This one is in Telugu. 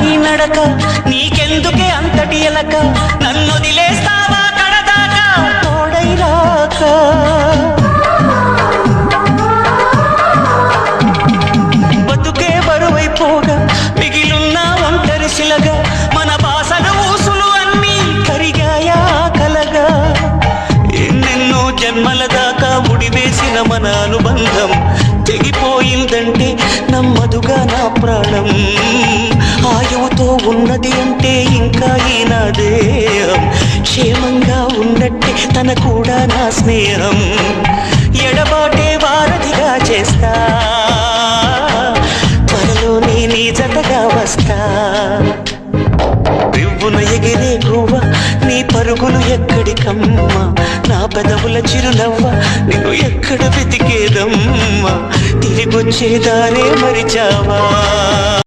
నీ నడక నీకెందుకే అంతటి ఎలక? నన్ను వదిలేస్తావా కడదాకా? తోడైరాక బతుకే బరువైపోగా మిగిలున్న ఒంటరి శిలగా మన బాసలు ఊసులు అన్నీ కరిగాయా కలగా? ఎన్నెన్నో జన్మల దాకా ముడివేసిన మన అనుబంధం తెగిపోయిందంటే నమ్మదుగా నా ప్రాణం. ఉన్నది అంటే ఇంకా ఈనాదే. క్షేమంగా ఉన్నట్టే తన కూడా నా స్నేహం. ఎడబాటే వారధిగా చేస్తా. త్వరలోనే నీ జతగా వస్తా. రివ్వున ఎగిరే గువ్వ నీ పరుగులు ఎక్కడికమ్మా? నా పెదవుల చిరునవ్వ నిన్ను ఎక్కడ వెతికేదమ్మా? తిరిగొచ్చే దారే మరిచావా?